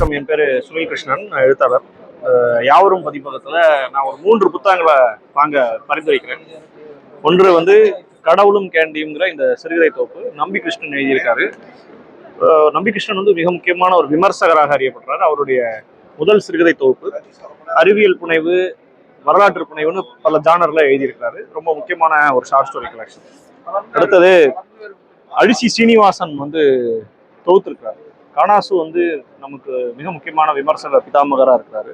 வணக்கம். என் பேர் சுனில் கிருஷ்ணன். நான் எழுத்தாளர். யாவரும் பதிப்பகத்தில் நான் ஒரு மூன்று புத்தகங்களை வாங்க பரிந்துரைக்கிறேன். ஒன்று வந்து கடவுளும் கேண்டியுங்கிற இந்த சிறுகதை தொகுப்பு. நம்பி கிருஷ்ணன் எழுதியிருக்காரு. நம்பி கிருஷ்ணன் வந்து மிக முக்கியமான ஒரு விமர்சகராக அறியப்படுறார். அவருடைய முதல் சிறுகதை தொகுப்பு அறிவியல் புனைவு வரலாற்று புனைவுன்னு பல ஜானரில் எழுதியிருக்காரு ரொம்ப முக்கியமான ஒரு ஷார்ட் ஸ்டோரி கலெக்ஷன் அடுத்தது அழிசி சீனிவாசன் வந்து தொகுத்திருக்கிறார். காணாசு வந்து நமக்கு மிக முக்கியமான விமர்சக பிதாமகராக இருக்கிறாரு.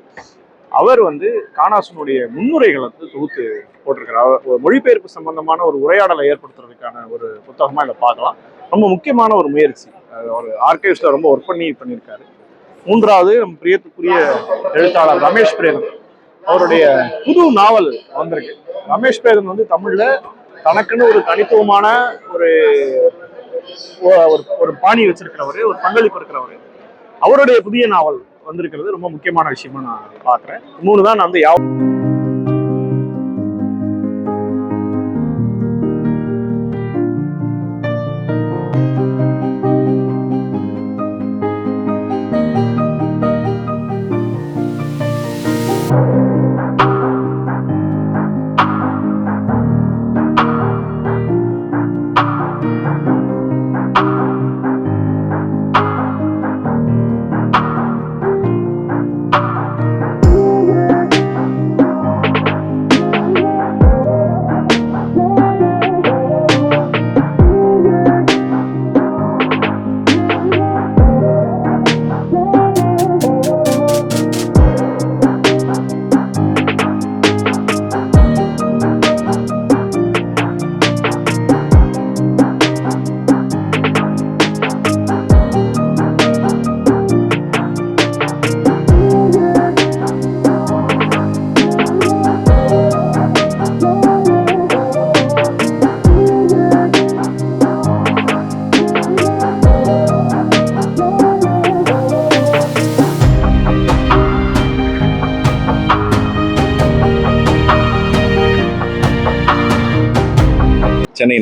அவர் வந்து காணாசுனுடைய முன்னுரைகளை வந்து தொகுத்து போட்டிருக்கிறார். அவர் ஒரு மொழிபெயர்ப்பு சம்பந்தமான ஒரு உரையாடலை ஏற்படுத்துறதுக்கான ஒரு புத்தகமாக இதை பார்க்கலாம். ரொம்ப முக்கியமான ஒரு முயற்சி. அவர் ஒரு ரொம்ப ஒர்க் பண்ணி பண்ணியிருக்காரு. மூன்றாவது நம் பிரியத்துக்குரிய எழுத்தாளர் ரமேஷ் பிரேதன். அவருடைய புது நாவல் வந்திருக்கு. ரமேஷ் பிரேதன் வந்து தமிழில் தனக்குன்னு ஒரு தனித்துவமான ஒரு ஒரு ஒரு பாணி வச்சிருக்கிறவரு ஒரு பங்களிப்பு இருக்கிறவர். அவருடைய புதிய நாவல் வந்திருக்கிறது ரொம்ப முக்கியமான விஷயமா நான் பார்க்குறேன். மூணு தான் நான் வந்து யாவும்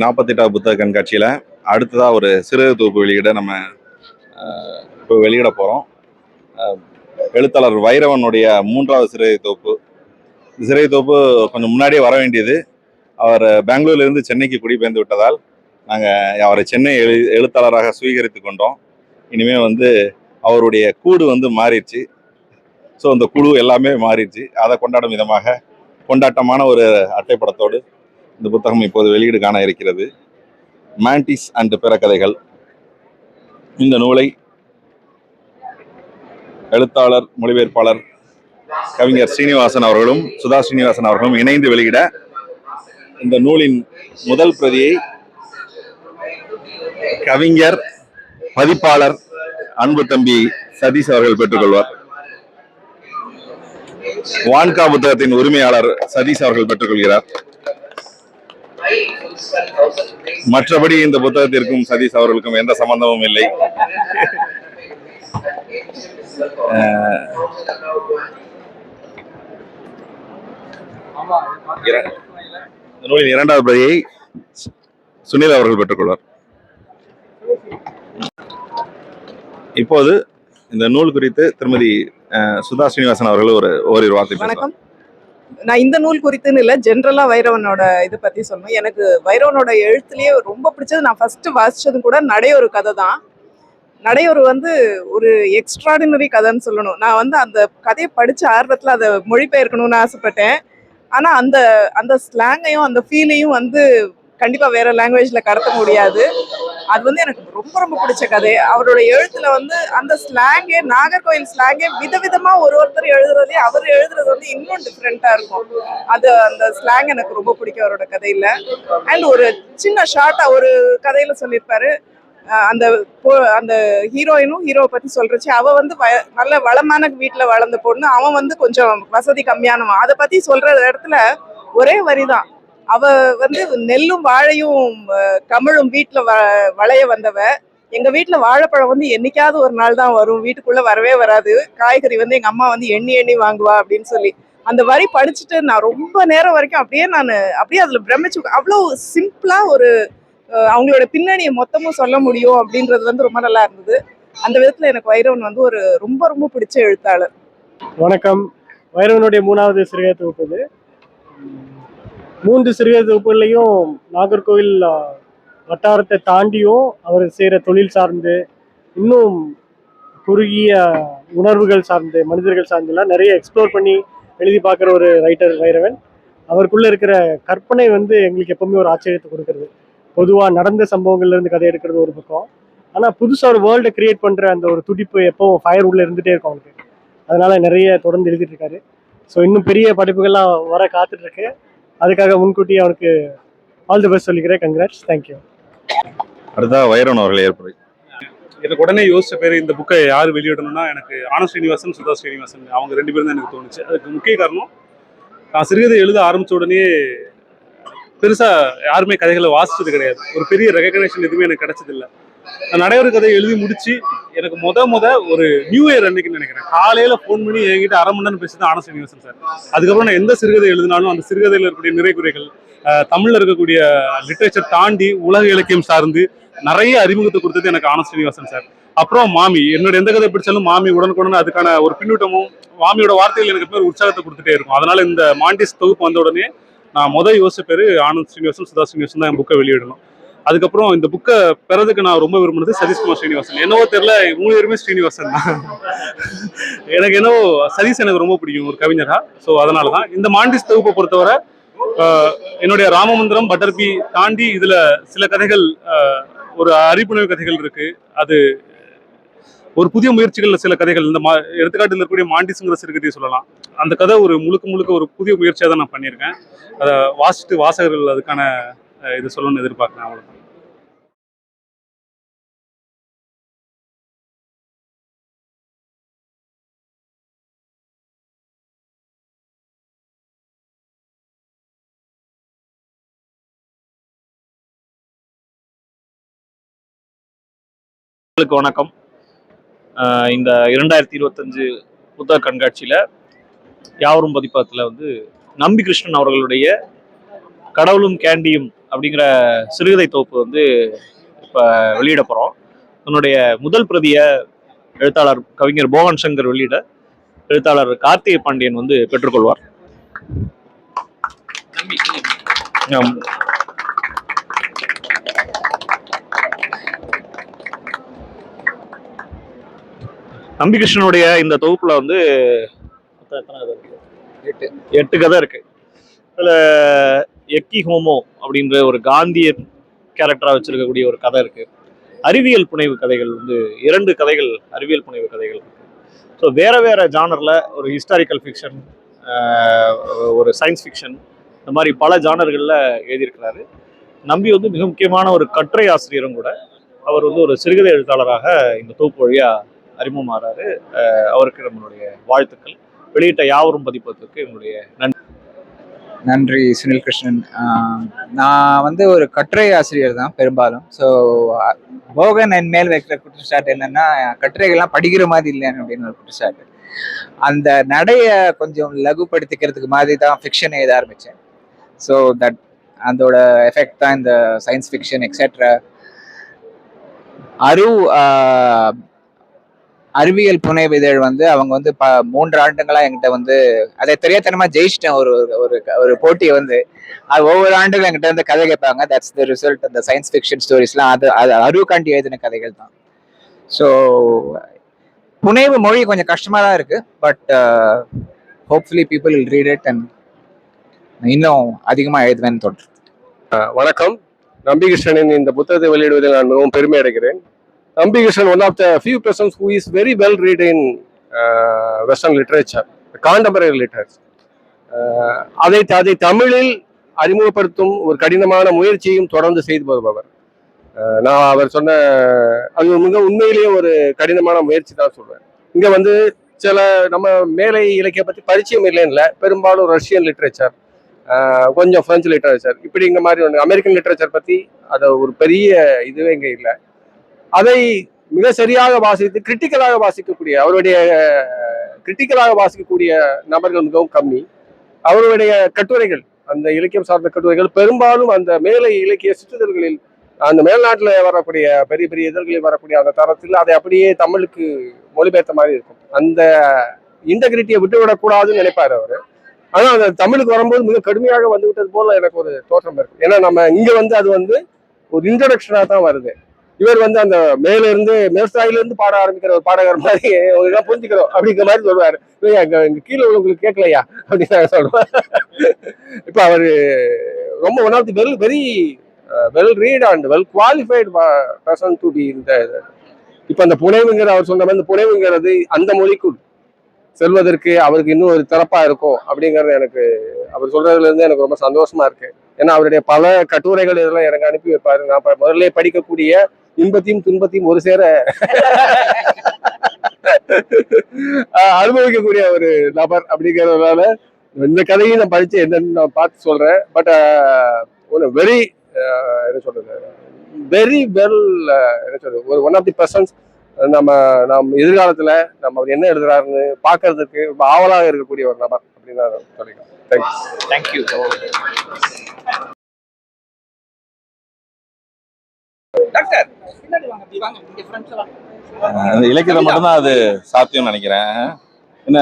நாற்பத்தெட்டாவது புத்தக கண்காட்சியில் அடுத்ததாக ஒரு சிறு தொகுப்பு வெளியிட நம்ம இப்போ வெளியிட போகிறோம் எழுத்தாளர் வைரவனுடைய மூன்றாவது சிறை தொகுப்பு சிறை தொகுப்பு கொஞ்சம் முன்னாடியே வர வேண்டியது. அவர் பெங்களூர்லேருந்து சென்னைக்கு குடிபெயர்ந்து விட்டதால் நாங்கள் அவரை சென்னை எழு எழுத்தாளராக சுவீகரித்து கொண்டோம். இனிமேல் வந்து அவருடைய கூடு வந்து மாறிடுச்சு. ஸோ அந்த குழு எல்லாமே மாறிடுச்சு. அதை கொண்டாடும் விதமாக கொண்டாட்டமான ஒரு அட்டைப்படத்தோடு இந்த புத்தகம் இப்போது வெளியீடு காண இருக்கிறது. மேண்டிஸ் அண்ட் பிற கதைகள் இந்த நூலை எழுத்தாளர் மொழிபெயர்ப்பாளர் கவிஞர் ஸ்ரீனிவாசன் அவர்களும் சுதா ஸ்ரீனிவாசன் அவர்களும் இணைந்து வெளியிட இந்த நூலின் முதல் பிரதியை கவிஞர் பதிப்பாளர் அன்பு தம்பி சதீஷ் அவர்கள் பெற்றுக்கொள்வார் வான்கா புத்தகத்தின் உரிமையாளர் சதீஷ் அவர்கள் பெற்றுக்கொள்கிறார் மற்றபடி இந்த புத்தகத்திற்கும் சதீஷ் அவர்களுக்கும் எந்த சம்பந்தமும் இல்லை. நூலின் இரண்டாவது பிரதியை சுனில் அவர்கள் பெற்றுக்கொள்வார். இப்போது இந்த நூல் குறித்து திருமதி அஹ், சுதா ஸ்ரீனிவாசன் அவர்கள் ஒரு ஓரிரு வார்த்தை பேசலாம் வணக்கம். நான் இந்த நூல் குறித்துன்னு இல்லை ஜென்ரலாக வைரவனோட இதை பற்றி சொல்லணும். எனக்கு வைரவனோட எழுத்துலேயே ரொம்ப பிடிச்சது. நான் ஃபஸ்ட்டு வாசித்தது கூட நடையொரு கதை தான். நடையொரு வந்து ஒரு எக்ஸ்ட்ராடினரி கதைன்னு சொல்லணும். நான் வந்து அந்த கதையை படித்த ஆர்வத்தில் அதை மொழிபெயர்க்கணும்னு ஆசைப்பட்டேன். ஆனால் அந்த அந்த ஸ்லாங்கையும் அந்த ஃபீலையும் வந்து கண்டிப்பா வேற லாங்குவேஜ்ல கடத்த முடியாது. அது வந்து எனக்கு ரொம்ப ரொம்ப பிடிச்ச கதை. அவரோட எழுத்துல வந்து அந்த ஸ்லாங்கே நாகர்கோயில் ஸ்லாங்கே விதவிதமா ஒரு ஒருத்தர் எழுதுறதே அவர் எழுதுறது வந்து இன்னும் டிஃப்ரெண்டா இருக்கும். அது அந்த ஸ்லாங் எனக்கு ரொம்ப பிடிக்கும் அவரோட கதையில. அண்ட் ஒரு சின்ன ஷார்ட்டா ஒரு கதையில சொல்லியிருப்பாரு. அந்த அந்த ஹீரோயினும் ஹீரோவை பத்தி சொல்றச்சு. அவ வந்து நல்ல வளமான வீட்டுல வளர்ந்த பொண்ணு. அவன் வந்து கொஞ்சம் வசதி கம்மியானவன். அதை பத்தி சொல்ற இடத்துல ஒரே வரிதான். அவ வந்து நெல்லும் வாழையும் கமிழும் கமழும் வீட்டுல வ வளைய வந்தவ. எங்க வீட்டுல வாழைப்பழம் வந்து என்னைக்காவது ஒரு நாள் தான் வரும். வீட்டுக்குள்ள வரவே வராது. காய்கறி வந்து எங்க அம்மா வந்து எண்ணி எண்ணி வாங்குவா அப்படின்னு சொல்லி. அந்த வரி படிச்சுட்டு நான் ரொம்ப நேரம் வரைக்கும் அப்படியே நான் அப்படியே அதுல பிரமிச்சு அவ்வளோ சிம்பிளா ஒரு அவங்களோட பின்னணியை மொத்தமும் சொல்ல முடியும் அப்படின்றது வந்து ரொம்ப நல்லா இருந்தது. அந்த விதத்துல எனக்கு வைரவன் வந்து ஒரு ரொம்ப ரொம்ப பிடிச்ச எழுத்தாளர். வணக்கம். வைரவனுடைய மூணாவது சிறுகதை தொகுப்பு மூன்று சிறிய தொகுப்புகள்லையும் நாகர்கோவில் வட்டாரத்தை தாண்டியும் அவர் செய்கிற தொழில் சார்ந்து இன்னும் குறுகிய உணர்வுகள் சார்ந்து மனிதர்கள் சார்ந்தெல்லாம் நிறைய எக்ஸ்ப்ளோர் பண்ணி எழுதி பார்க்குற ஒரு ரைட்டர் வைரவன். அவருக்குள்ளே இருக்கிற கற்பனை வந்து எங்களுக்கு எப்பவுமே ஒரு ஆச்சரியத்தை கொடுக்குறது. பொதுவாக நடந்த சம்பவங்கள்லேருந்து கதை எடுக்கிறது ஒரு பக்கம். ஆனால் புதுசாக ஒரு வேர்ல்டை கிரியேட் பண்ணுற அந்த ஒரு துடிப்பு எப்பவும் ஃபயர் உள்ளே இருந்துகிட்டே இருக்கும் அவனுக்கு அதனால் நிறைய தொடர்ந்து எழுதிட்டு இருக்காரு. ஸோ இன்னும் பெரிய படைப்புகள்லாம் வர காத்துட்ருக்கு அதுக்காக முன்கூட்டி அவனுக்கு ஆல் தி பெஸ்ட் சொல்லிக்கிறேன். கங்க்ராட்ஸ் தேங்க்யூ அடுத்தா வைரவன் அவர்கள் ஏற்புரை எனக்கு உடனே யோசிச்ச பேர் இந்த புக்கை யார் வெளியிடணும்னா எனக்கு ஆனந்த் ஸ்ரீனிவாசன் சுதா ஸ்ரீனிவாசன். அவங்க ரெண்டு பேரும் தான் எனக்கு தோணுச்சு. அதுக்கு முக்கிய காரணம் நான் சிறுகதை எழுத ஆரம்பிச்ச உடனே பெருசா யாருமே கதைகளை வாசிச்சது கிடையாது. ஒரு பெரிய ரெகக்னேஷன் எதுவுமே எனக்கு கிடைச்சதில்ல. நான் நடைமுறை கதையை எழுதி முடிச்சு எனக்கு முத முத ஒரு நியூ இயர் அன்னைக்குன்னு நினைக்கிறேன். காலையில ஃபோன் பண்ணி என்கிட்ட அரை மணி நேரம் பேசிதான் ஆன ஸ்ரீனிவாசன் சார் அதுக்கப்புறம் நான் எந்த சிறுகதை எழுதினாலும் அந்த சிறுகதையில் இருக்கக்கூடிய நிறை குறைகள் தமிழ்ல இருக்கக்கூடிய லிட்ரேச்சர் தாண்டி உலக இலக்கியம் சார்ந்து நிறைய அறிமுகத்தை கொடுத்தது எனக்கு ஆன ஸ்ரீனிவாசன் சார் அப்புறம் மாமி என்னோட எந்த கதை பிடிச்சாலும் மாமி உடனுக்குடன் அதுக்கான ஒரு பின்னூட்டமும் மாமியோட வார்த்தைகள் எனக்கு பேர் உற்சாகத்தை கொடுத்துட்டே இருக்கும். அதனால இந்த மாண்டிஸ் தொகுப்பு வந்த உடனே நான் முதல் யோசிச்ச பேர் ஆனந்த் ஸ்ரீனிவாசன் சுதா ஸ்ரீனிவாசன் தான் என் புக்கை வெளியிடணும். அதுக்கப்புறம் இந்த புக்கை பெறதுக்கு நான் ரொம்ப விரும்பினது சதீஷ்குமார் ஸ்ரீனிவாசன். என்னவோ தெரியல மூணு பேருமே ஸ்ரீனிவாசன் தான். எனக்கு என்னவோ சதீஷ் எனக்கு ரொம்ப பிடிக்கும் ஒரு கவிஞரா. ஸோ அதனால தான் இந்த மாண்டிஸ் தொகுப்பை பொறுத்தவரை என்னுடைய ராமமந்திரம் பட்டர்பி தாண்டி இதில் சில கதைகள் ஒரு அறிப்புணர்வு கதைகள் இருக்கு. அது ஒரு புதிய முயற்சிகள்ல சில கதைகள் இந்த மா எடுத்துக்காட்டில் இருக்கக்கூடிய மாண்டிஸுங்கிற சிறுகதையை சொல்லலாம். அந்த கதை ஒரு முழுக்க முழுக்க ஒரு புதிய முயற்சியாக தான் நான் பண்ணியிருக்கேன். அதை வாசிச்சுட்டு வாசகர்கள் அதுக்கான இது சொல்லணும்னு எதிர்பார்க்குறேன் அவ்வளோ உங்களுக்கு வணக்கம். இந்த இரண்டாயிரத்தி இருபத்தஞ்சு புத்தக கண்காட்சியில யாவரும் பதிப்பகத்துல வந்து நம்பி கிருஷ்ணன் அவர்களுடைய கடவுளும் கேண்டியும் அப்படிங்கிற சிறுகதை தொகுப்பு வந்து இப்ப வெளியிட போறோம். அதனுடைய முதல் பிரதிய எழுத்தாளர் கவிஞர் போகன் சங்கர் வெளியிட எழுத்தாளர் கார்த்திகை பாண்டியன் வந்து பெற்றுக்கொள்வார். ஆம். நம்பி கிருஷ்ணனுடைய இந்த தொகுப்புல வந்து? எட்டு கதை இருக்கு அதுல எக்கி ஹோமோ அப்படின்ற ஒரு காந்தியன் கேரக்டரா வச்சிருக்கக்கூடிய ஒரு கதை இருக்கு அறிவியல் புனைவு கதைகள் வந்து இரண்டு கதைகள் அறிவியல் புனைவு கதைகள் ஸோ வேற வேற ஜானர்ல ஒரு ஹிஸ்டாரிக்கல் ஃபிக்ஷன் ஒரு சயின்ஸ் ஃபிக்ஷன் இந்த மாதிரி பல ஜானர்களில் எழுதியிருக்கிறாரு நம்பி வந்து மிக முக்கியமான ஒரு கட்டுரை ஆசிரியரும் கூட அவர் வந்து ஒரு சிறுகதை எழுத்தாளராக இந்த தொகுப்பு வழியா அறிமுகமாறாரு. அவருக்கு நம்மளுடைய வாழ்த்துக்கள். வெளியிட்ட யாவரும் பதிப்பதற்கு என்னுடைய நன்றி. நன்றி சுனில் கிருஷ்ணன். நான் வந்து ஒரு கட்டுரை ஆசிரியர் தான் பெரும்பாலும். ஸோ போகன் என் மேல் வைக்கிற குற்றச்சாட்டு என்னன்னா கட்டுரைகள்லாம் படிக்கிற மாதிரி இல்லைன்னு அப்படின்னு ஒரு குற்றச்சாட்டு. அந்த நடைய கொஞ்சம் லகுப்படுத்திக்கிறதுக்கு மாதிரி தான் ஃபிக்ஷன் எழுத ஆரம்பித்தேன். ஸோ தட் அதோட எஃபெக்ட் தான் இந்த சயின்ஸ் ஃபிக்ஷன் எக்ஸெட்ரா அரு அறிவியல் புனைவு இதழ் வந்து அவங்க வந்து ப மூன்று ஆண்டுகளா என்கிட்ட வந்து அதை தெரியாதனமா ஜெயிச்சிட்டேன். ஒரு ஒரு ஒரு போட்டியை வந்து அது ஒவ்வொரு ஆண்டுகளும் என்கிட்ட வந்து கதை கேட்பாங்க. தட்ஸ் த ரிசல்ட் அந்த சயின்ஸ் ஃபிக்ஷன் ஸ்டோரிஸ்லாம் அது அது அருவுக்காண்டி எழுதின கதைகள் தான். ஸோ புனைவு மொழி கொஞ்சம் கஷ்டமாக தான் இருக்கு. But hopefully people will read it and இன்னும் அதிகமாக எழுதுவேன்னு தோன்று வணக்கம். நம்பிகிருஷ்ணனின் இந்த புத்தகத்தை வெளியிடுவதில் நான் மிகவும் பெருமை அடைகிறேன். Nambikrishnan one of the few persons who is very well read in western literature contemporary literature அதை அதை தமிழில் அறிமுகப்படுத்தும் ஒரு கடினமான முயற்சியும் தொடர்ந்து செய்து வருபவர். Uh, நான் அவர் சொன்ன அது மிக உண்மையிலேயே ஒரு கடினமான முயற்சி தான் சொல்வேன் இங்கே வந்து சில நம்ம மேலை இலக்கிய பற்றி பரிச்சயம் இல்லைன்னு இல்லை பெரும்பாலும் ரஷ்யன் லிட்ரேச்சர் uh, கொஞ்சம் ஃப்ரெஞ்சு லிட்ரேச்சர் இப்படி இந்த மாதிரி ஒன்று அமெரிக்கன் லிட்ரேச்சர் பற்றி அதை ஒரு பெரிய இதுவே இங்கே இல்லை. அதை மிக சரியாக வாசித்து கிரிட்டிக்கலாக வாசிக்கக்கூடிய அவருடைய கிரிட்டிக்கலாக வாசிக்கக்கூடிய நபர்கள் மிகவும் கம்மி. அவருடைய கட்டுரைகள் அந்த இலக்கியம் சார்ந்த கட்டுரைகள் பெரும்பாலும் அந்த மேலை இலக்கிய சுற்றுதல்களில் அந்த மேல்நாட்டில் வரக்கூடிய பெரிய பெரிய இதழ்களில் வரக்கூடிய அந்த தரத்தில் அதை அப்படியே தமிழுக்கு மொழிபெயர்த்த மாதிரி இருக்கும். அந்த இன்டகிரிட்டியை விட்டு விடக்கூடாதுன்னு அவர். ஆனால் அந்த தமிழுக்கு வரும்போது மிக கடுமையாக வந்து விட்டது போல எனக்கு ஒரு தோற்றம் இருக்கு. ஏன்னா நம்ம இங்கே வந்து அது வந்து ஒரு இன்ட்ரடக்ஷனாக தான் வருது. இவர் வந்து அந்த மேல இருந்து மேல்சாயில இருந்து பாட ஆரம்பிக்கிற ஒரு பாடகர் மாதிரி உங்களுக்கு புரிஞ்சுக்கிறோம் அப்படிங்கிற மாதிரி சொல்லுவாரு. இல்லையா இங்க கீழே உள்ளவங்களுக்கு கேட்கலையா? அப்படின்னு நான் சொல்லுவேன் இப்ப அவரு ரொம்ப one of the well very well read and well qualified person to be இந்த இப்ப அந்த புனைவுங்கிற அவர் சொன்ன மாதிரி இந்த புனைவுங்கிறது அந்த மொழிக்குள் செல்வதற்கு அவருக்கு இன்னும் ஒரு திறப்பா இருக்கும் அப்படிங்கறது எனக்கு அவர் சொல்றதுல இருந்து எனக்கு ரொம்ப சந்தோஷமா இருக்கு. ஏன்னா அவருடைய பல கட்டுரைகள் இதெல்லாம் எனக்கு அனுப்பி வைப்பாரு. நான் முதல்ல படிக்கக்கூடிய இன்பத்தையும் துன்பத்தையும் ஒரு சேர அனுபவிக்கக்கூடிய ஒரு நபர் அப்படிங்கறதுனால இந்த கதையும் நான் படிச்சு என்னன்னு நான் பார்த்து சொல்றேன். பட் ஒரு வெரி என்ன சொல்றது? வெரி வெல் என்ன சொல்றது? ஒரு ஒன் ஆஃப் தி பர்சன்ஸ் நம்ம நாம் எதிர்காலத்துல நம்ம அவர் என்ன எழுதுறாருன்னு பார்க்கிறதுக்கு ரொம்ப ஆவலாக இருக்கக்கூடிய ஒரு நபர் அப்படின்னு நான் சொல்லிக்கிறேன். தேங்க்யூ தேங்க்யூ அந்த இலக்கியத்தை மட்டும்தான் அது சாத்தியம்னு நினைக்கிறேன். என்ன?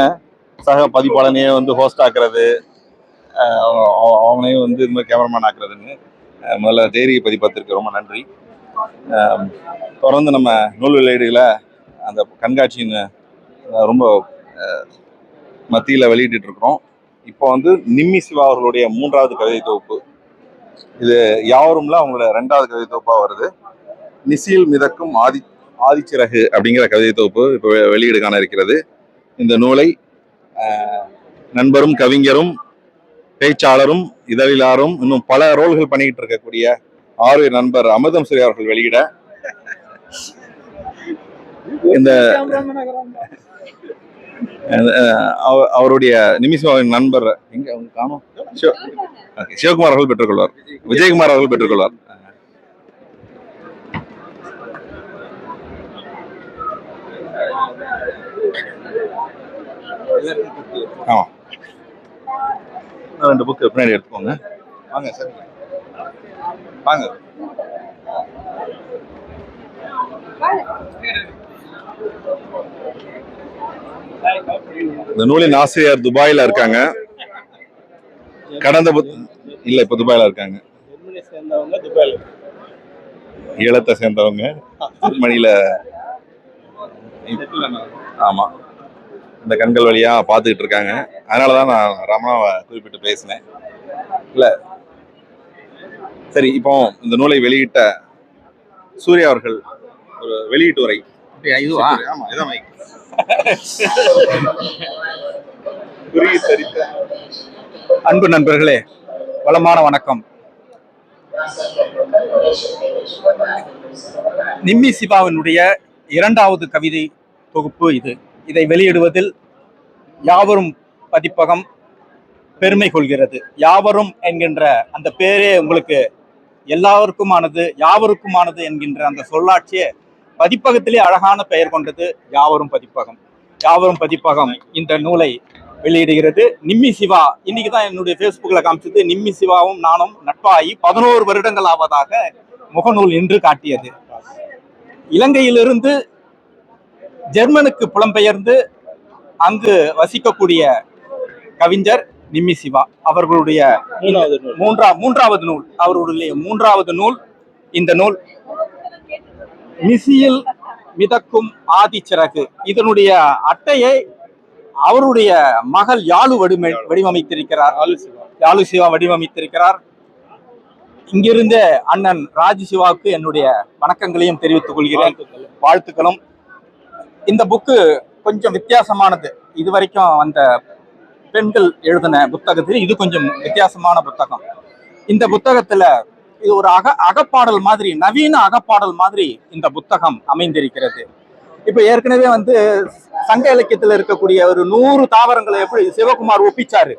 சக பதிப்பாளனையே வந்து ஹோஸ்ட் ஆக்குறது அவனையும் வந்து இது மாதிரி கேமராமேன் ஆக்குறதுன்னு முதல்ல தேரி பதிப்பத்திற்கு ரொம்ப நன்றி. தொடர்ந்து நம்ம நூல் வெளியீடுகளை அந்த கண்காட்சியின் ரொம்ப மத்தியில் வெளியிட்டு இருக்கிறோம். இப்போ வந்து நிம்மி சிவா அவர்களுடைய மூன்றாவது கவிதை தொகுப்பு. இது யாவரும்ல அவங்களோட ரெண்டாவது கவிதை தொகுப்பாக வருது. நிசியில் மிதக்கும் ஆதி ஆதிச்சிறகு அப்படிங்கிற கவிதை தொகுப்பு இப்போ வெளியீடு காண இருக்கிறது. இந்த நூலை நண்பரும் கவிஞரும் பேச்சாளரும் இதழிலாரும் இன்னும் பல ரோல்கள் பண்ணிக்கிட்டு இருக்கக்கூடிய ஆர்வ நண்பர் அமிர்தம் சரி அவர்கள் வெளியிட இந்த அவருடைய நிமிஷம் நண்பர் எங்க அவங்க காணோம்? சிவகுமார் அவர்கள் பெற்றுக்கொள்வார். விஜயகுமார் அவர்கள் பெற்றுக்கொள்வார். ஆமா. ரெண்டு புக்கு பின்னாடி எடுத்துக்கோங்க. வாங்க சார். வாங்க. இந்த நூலின் ஆசிரியர் துபாயில இருக்காங்க. கடந்த இல்ல இப்ப துபாயில இருக்காங்க. ஈழத்தை சேர்ந்தவங்க. மணியில ஆமா. இந்த கண்கள் வழியா பாத்துக்கிட்டு இருக்காங்க. அதனாலதான் நான் ரமணாவை குறிப்பிட்டு பேசினேன். இல்ல சரி இப்போ இந்த நூலை வெளியிட்ட சூர்யா அவர்கள் ஒரு வெளியீட்டு உரை. ஆமா இதான் அன்பு நண்பர்களே வளமான வணக்கம். நிம்மி சிவாவினுடைய இரண்டாவது கவிதை தொகுப்பு இது. இதை வெளியிடுவதில் யாவரும் பதிப்பகம் பெருமை கொள்கிறது. யாவரும் என்கின்ற அந்த பேரே உங்களுக்கு எல்லாருக்குமானது யாவருக்குமானது என்கின்ற அந்த சொல்லாட்சியே பதிப்பகத்திலே அழகான பெயர் கொண்டது யாவரும் பதிப்பகம். யாவரும் பதிப்பகம் இந்த நூலை வெளியிடுகிறது. நிம்மி சிவா இன்னைக்கு தான் என்னுடைய ஃபேஸ்புக்கில் காமிச்சது. நிம்மி சிவாவும் நானும் நட்பாகி பதினோரு வருடங்கள் ஆவதாக முகநூல் இன்று காட்டியது. இலங்கையிலிருந்து ஜெர்மனுக்கு புலம்பெயர்ந்து அங்கு வசிக்கக்கூடிய கவிஞர் நிம்மி சிவா அவர்களுடைய மூன்றா மூன்றாவது நூல். அவர்களுடைய மூன்றாவது நூல் இந்த நூல். நிசியில் மிதக்கும் ஆதிச்சிறகு இதனுடைய அட்டையை அவருடைய மகள் யாழு வடிவமை வடிவமைத்திருக்கிறார். யாழு சிவா. வடிவமைத்திருக்கிறார். இங்கிருந்த அண்ணன் ராஜ் சிவாவுக்கு என்னுடைய வணக்கங்களையும் தெரிவித்துக் கொள்கிறேன். வாழ்த்துக்களும். இந்த புக்கு கொஞ்சம் வித்தியாசமானது. இதுவரைக்கும் வந்த பெண்கள் எழுதின புத்தகத்தில் இது கொஞ்சம் வித்தியாசமான புத்தகம். இந்த புத்தகத்துல இது ஒரு அக அகப்பாடல் மாதிரி நவீன அகப்பாடல் மாதிரி இந்த புத்தகம் அமைந்திருக்கிறது. இப்ப ஏற்கனவே வந்து சங்க இலக்கியத்துல இருக்கக்கூடிய ஒரு நூறு தாவரங்களை எப்படி சிவகுமார் ஒப்பிச்சாரு.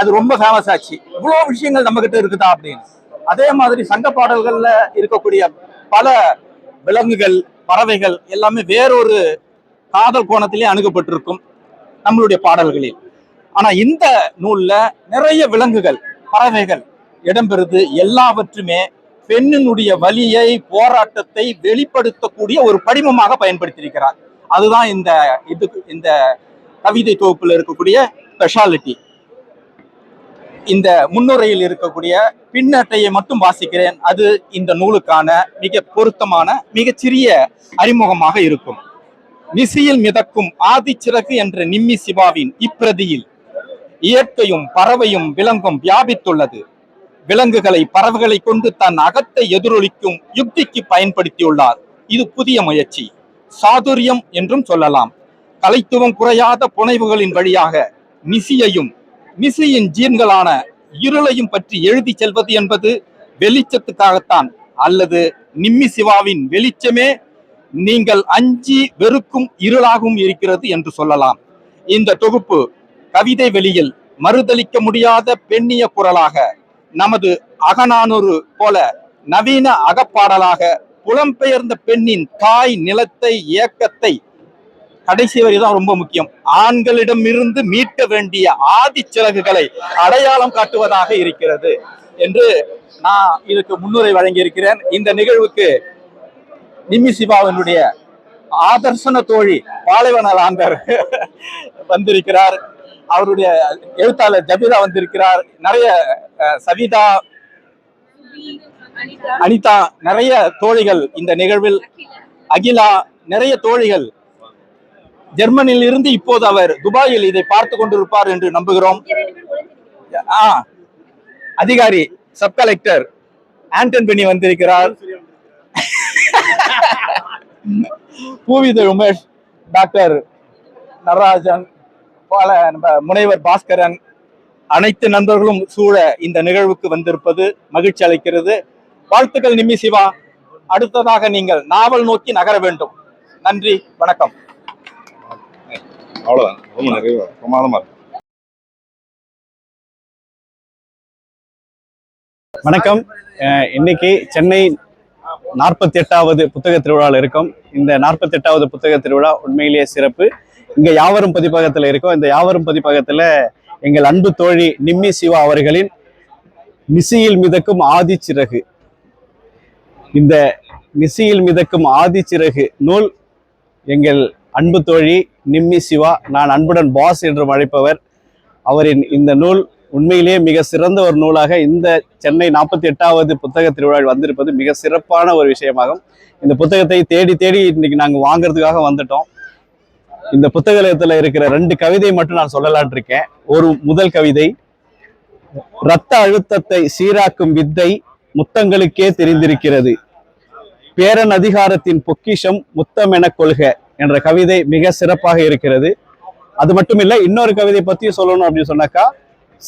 அது ரொம்ப ஃபேமஸ் ஆச்சு. இவ்வளவு விஷயங்கள் நம்ம கிட்ட இருக்குதா அப்படின்னு. அதே மாதிரி சங்க பாடல்கள்ல இருக்கக்கூடிய பல விலங்குகள் பறவைகள் எல்லாமே வேறொரு காதல் கோணத்திலே அணுகப்பட்டிருக்கும் நம்மளுடைய பாடல்களில். ஆனா இந்த நூல்ல நிறைய விலங்குகள் பறவைகள் இடம்பெறுது. எல்லாவற்றுமே பெண்ணினுடைய வலியை போராட்டத்தை வெளிப்படுத்தக்கூடிய ஒரு படிமமாக பயன்படுத்தியிருக்கிறார். அதுதான் இந்த இது இந்த கவிதை தொகுப்பில் இருக்கக்கூடிய ஸ்பெஷாலிட்டி இந்த முன்னுரையில் இருக்கக்கூடிய பின்னட்டையை மட்டும் வாசிக்கிறேன். அது இந்த நூலுக்கான மிக பொருத்தமான மிகச்சிறிய அறிமுகமாக இருக்கும். நிசையில் மிதக்கும் ஆதிச்சிறகு என்ற நிம்மி சிவாவின் இப்பிரதியில் இயற்கையும் பறவையும் விலங்கும் வியாபித்துள்ளது. விலங்குகளை பறவைகளை கொண்டு தன் அகத்தை எதிரொலிக்கும் யுக்திக்கு பயன்படுத்தியுள்ளார். இது புதிய முயற்சி. சாதுரியம் என்றும் சொல்லலாம். கலைத்துவம் குறையாத புனைவுகளின் வழியாக மிசியையும் மிசியின் ஜீன்களான இருளையும் பற்றி எழுதி செல்வது என்பது வெளிச்சத்துக்காகத்தான். அல்லது நிம்மி சிவாவின் வெளிச்சமே நீங்கள் அஞ்சி வெறுக்கும் இருளாகவும் இருக்கிறது என்று சொல்லலாம். இந்த தொகுப்பு கவிதை வெளியில் மறுதலிக்க முடியாத பெண்ணிய குரலாக நமது அகநானூறு போல நவீன அகப்பாடலாக புலம்பெயர்ந்த பெண்ணின் தாய் நிலத்தை இயக்கத்தை கடைசி வரி தான் ரொம்ப முக்கியம். ஆண்களிடமிருந்து மீட்க வேண்டிய ஆதி சிறகுகளை அடையாளம் காட்டுவதாக இருக்கிறது என்று நான் இதுக்கு முன்னுரை வழங்கியிருக்கிறேன். இந்த நிகழ்வுக்கு நிம்மி சிவாவினுடைய ஆதர்சன தோழி பாலைவன ஆண்டர் வந்திருக்கிறார். அவருடைய எழுத்தாளர் ஜபிதா வந்திருக்கிறார். நிறைய சவிதா அனிதா நிறைய தோழிகள் இந்த நிகழ்வில். அகிலா நிறைய தோழிகள். ஜெர்மனியில் இருந்து இப்போது அவர் துபாயில் இதை பார்த்து கொண்டிருப்பார் என்று நம்புகிறோம். ஆ அதிகாரி சப் கலெக்டர் ஆண்டன் பெனி வந்திருக்கிறார். பூவித உமேஷ் டாக்டர் நடராஜன் பல நம்ம முனைவர் பாஸ்கரன் அனைத்து நண்பர்களும் சூழ இந்த நிகழ்வுக்கு வந்திருப்பது மகிழ்ச்சி அளிக்கிறது. வாழ்த்துக்கள் நிம்மி சிவா. அடுத்ததாக நீங்கள் நாவல் நோக்கி நகர வேண்டும். நன்றி வணக்கம். அவ்வளோதான் பிரமாதமா இருக்கு. வணக்கம். அஹ் இன்னைக்கு சென்னை நாற்பத்தி எட்டாவது புத்தக திருவிழாவில் இருக்கோம். இந்த நாற்பத்தி எட்டாவது புத்தக திருவிழா உண்மையிலேயே சிறப்பு. இங்கே யாவரும் பதிப்பகத்தில் இருக்கோம். இந்த யாவரும் பதிப்பகத்தில் எங்கள் அன்பு தோழி நிம்மி சிவா அவர்களின் நிசியில் மிதக்கும் ஆதிச்சிறகு இந்த நிசியில் மிதக்கும் ஆதிச்சிறகு நூல் எங்கள் அன்பு தோழி நிம்மி சிவா நான் அன்புடன் பாஸ் என்று அழைப்பவர். அவரின் இந்த நூல் உண்மையிலேயே மிக சிறந்த ஒரு நூலாக இந்த சென்னை நாற்பத்தி எட்டாவது புத்தக திருவிழாவில் வந்திருப்பது மிக சிறப்பான ஒரு விஷயமாகும். இந்த புத்தகத்தை தேடி தேடி இன்னைக்கு நாங்கள் வாங்குறதுக்காக வந்துட்டோம். இந்த புத்தகத்தில் இருக்கிற ரெண்டு கவிதை மட்டும் நான் சொல்லலான் இருக்கேன். ஒரு முதல் கவிதை இரத்த அழுத்தத்தை சீராக்கும் வித்தை முத்தங்களுக்கே தெரிந்திருக்கிறது. பேரன் அதிகாரத்தின் பொக்கிஷம் முத்தம் என கொள்க என்ற கவிதை மிக சிறப்பாக இருக்கிறது. அது மட்டும் இல்லை இன்னொரு கவிதை பத்தியும் சொல்லணும் அப்படின்னு சொன்னாக்கா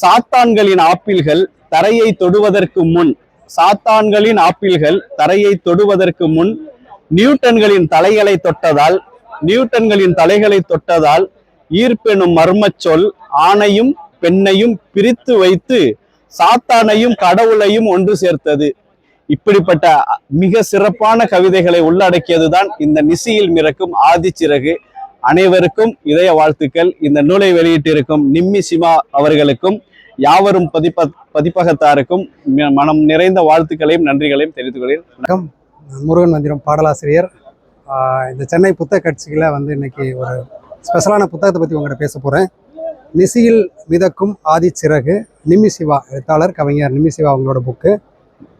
சாத்தான்களின் ஆப்பிள்கள் தரையை தொடுவதற்கு முன் சாத்தான்களின் ஆப்பிள்கள் தரையை தொடுவதற்கு முன் நியூட்டன்களின் தலைகளை தொட்டதால் நியூட்டன்களின் தலைகளை தொட்டதால் ஈர்ப்பெனும் மர்மச் சொல் ஆணையும் பெண்ணையும் பிரித்து வைத்து சாத்தானையும் கடவுளையும் ஒன்று சேர்த்தது. இப்படிப்பட்ட மிக சிறப்பான கவிதைகளை உள்ளடக்கியதுதான் இந்த நிசியில் மிரக்கும் ஆதிச்சிறகு. அனைவருக்கும் இதய வாழ்த்துக்கள். இந்த நூலை வெளியிட்டிருக்கும் நிம்மி சிமா அவர்களுக்கும் யாவரும் பதிப்ப பதிப்பகத்தாருக்கும் மனம் நிறைந்த வாழ்த்துக்களையும் நன்றிகளையும் தெரிவித்துக் கொள்கிறேன் முருகன் மந்திரம் பாடலாசிரியர். இந்த சென்னை புத்தக கட்சியில் வந்து இன்னைக்கு ஒரு ஸ்பெஷலான புத்தகத்தை பற்றி உங்கள்கிட்ட பேச போகிறேன் நிசியில் மிதக்கும் ஆதி சிறகு நிம்மி சிவா எழுத்தாளர் கவிஞர் நிம்மி சிவா அவங்களோட புக்கு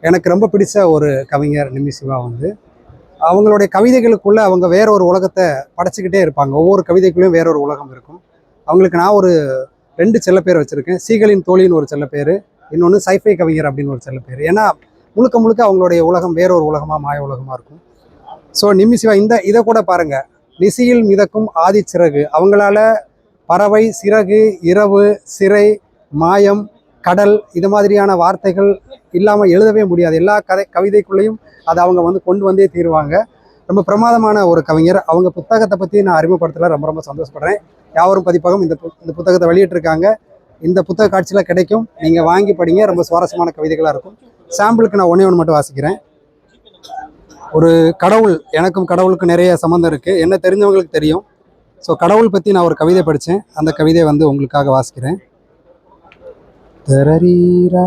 எனக்கு ரொம்ப பிடிச்ச ஒரு கவிஞர் நிம்மி சிவா வந்து. அவங்களுடைய கவிதைகளுக்குள்ள அவங்க வேற ஒரு உலகத்தை படைச்சிக்கிட்டே இருப்பாங்க. ஒவ்வொரு கவிதைக்குள்ளேயும் வேற ஒரு உலகம் இருக்கும். அவங்களுக்கு நான் ஒரு ரெண்டு செல்ல பேர் வச்சுருக்கேன். சீகளின் தோழின்னு ஒரு செல்ல பேர். இன்னொன்று சைஃபை கவிஞர் அப்படின்னு ஒரு செல்ல பேர். ஏன்னா முழுக்க முழுக்க அவங்களுடைய உலகம் வேற ஒரு உலகமாக மாய உலகமாக இருக்கும். ஸோ நிம்மிசிவா இந்த இதை கூட பாருங்கள் நிசியில் மிதக்கும் ஆதிச்சிறகு அவங்களால பறவை சிறகு இரவு சிறை மாயம் கடல் இது மாதிரியான வார்த்தைகள் இல்லாமல் எழுதவே முடியாது. எல்லா கதை கவிதைக்குள்ளேயும் அதை அவங்க வந்து கொண்டு வந்தே தீருவாங்க. ரொம்ப பிரமாதமான ஒரு கவிஞர். அவங்க புத்தகத்தை பற்றி நான் அறிமுகப்படுத்தல. ரொம்ப ரொம்ப சந்தோஷப்படுறேன். யாவரும் பதிப்பகம் இந்த இந்த புத்தகத்தை வெளியிட்டிருக்காங்க. இந்த புத்தக காட்சியில் கிடைக்கும். நீங்கள் வாங்கி படிங்க. ரொம்ப சுவாரஸ்யமான கவிதைகளாக இருக்கும். சாம்பிளுக்கு நான் ஒன்றே ஒன்று மட்டும் வாசிக்கிறேன். ஒரு கடவுள் எனக்கும் கடவுளுக்கும் நிறைய சம்மந்தம் இருக்குது என்ன தெரிஞ்சவங்களுக்கு தெரியும். ஸோ கடவுள் பற்றி நான் ஒரு கவிதை படித்தேன் அந்த கவிதையை வந்து உங்களுக்காக வாசிக்கிறேன். தரரீரா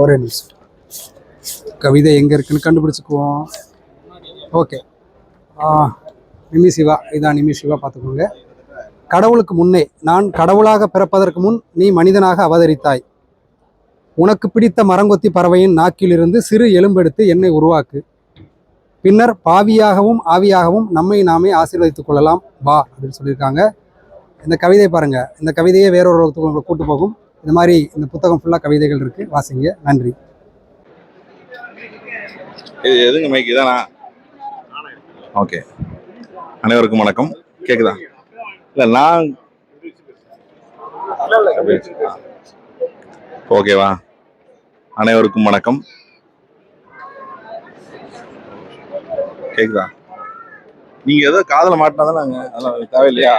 ஒரே நிமிஷம் கவிதை எங்கே இருக்குன்னு கண்டுபிடிச்சிக்குவோம். ஓகே நிமி சிவா இதான் நிமி சிவா பார்த்துக்கோங்க. கடவுளுக்கு முன்னே நான் கடவுளாக பிறப்பதற்கு முன் நீ மனிதனாக அவதரித்தாய். உனக்கு பிடித்த மரங்கொத்தி பறவையின் நாக்கிலிருந்து சிறு எலும்பெடுத்து என்னை உருவாக்கு. பின்னர் பாவியாகவும் ஆவியாகவும் நம்மை நாமே ஆசீர்வதித்துக் கொள்ளலாம். வா அப்படின்னு சொல்லியிருக்காங்க. இந்த கவிதை பாருங்கள் இந்த கவிதையை வேறொரு உங்களை கூட்டு போகும். இந்த மாதிரி இந்த புத்தகம் ஃபுல்லாக கவிதைகள் இருக்கு. வாசிங்க. நன்றி. இது எதுங்க மைக் இதானா? ஓகே அனைவருக்கும் வணக்கம். கேக்குதா? இல்ல நான் ஓகேவா அனைவருக்கும் வணக்கம். கேக்குதா? நீங்க ஏதோ காதல மாட்டினா தானே அதெல்லாம் தேவையில்லையா?